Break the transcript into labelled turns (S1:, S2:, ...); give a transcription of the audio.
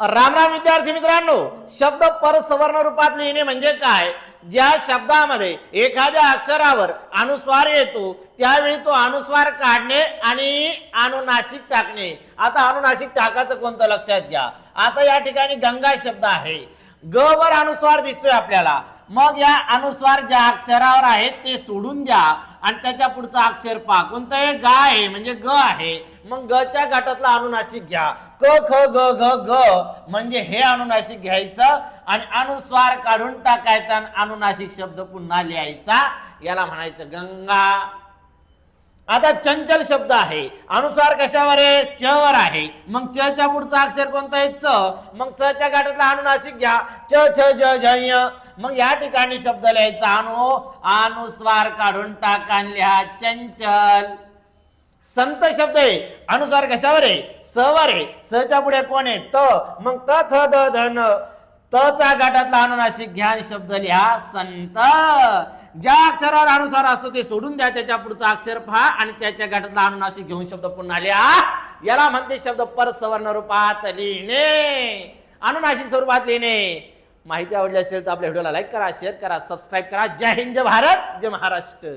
S1: राम राम विद्यार्थी मित्रांनो शब्द परसवर्ण रूपात लिहिणे म्हणजे काय? ज्या शब्दामध्ये एखाद्या अक्षरावर अनुस्वार येतो त्यावेळी तो अनुस्वार काढणे आणि अनुनासिक टाकणे. आता अनुनासिक टाकायचं कोणतं लक्षात घ्या? आता या ठिकाणी गंगा शब्द आहे. ग वर अनुस्वार दिसतोय आपल्याला. मग या अनुस्वार ज्या अक्षरावर आहेत ते सोडून द्या आणि त्याच्या पुढचा अक्षर पहा. कोणतं आहे? ग आहे म्हणजे ग आहे. मग ग च्या गटातला अनुनासिक घ्या. क ख ग घ ग म्हणजे हे अनुनासिक घ्यायचं आणि अनुस्वार काढून टाकायचा आणि अनुनासिक शब्द पुन्हा लिहायचा. याला म्हणायचं गंगा. आता चंचल शब्द आहे. अनुसार कशावर आहे? च वर आहे. मग च च्या पुढचा अक्षर कोणता आहे? च. मग च च्या गाठातला अनुनासिक घ्या. च छ ज झ य. मग या ठिकाणी शब्द लिहायचा. अनु अनुस्वार काढून टाका लिहा चंचल. संत शब्द आहे. अनुस्वार कशावर आहे? सवर आहे. सच्या पुढे कोण आहे? त. मग त थ द ध न. त चा गाठातला अनुनासिक घ्या शब्द लिहा संत. ज्या अक्षरावर अनुसार असतो ते सोडून द्या. त्याच्या पुढचा अक्षर पहा आणि त्याच्या गाठातला अनुनासिक घेऊन शब्द पुन्हा लिहा. याला म्हणते शब्द परसवर्ण रूपात लिहिणे अनुनासिक स्वरूपात लिहिणे. माहिती आवडली असेल तर आपल्या व्हिडिओला लाईक करा शेअर करा सबस्क्राईब करा. जय हिंद जय भारत जय महाराष्ट्र.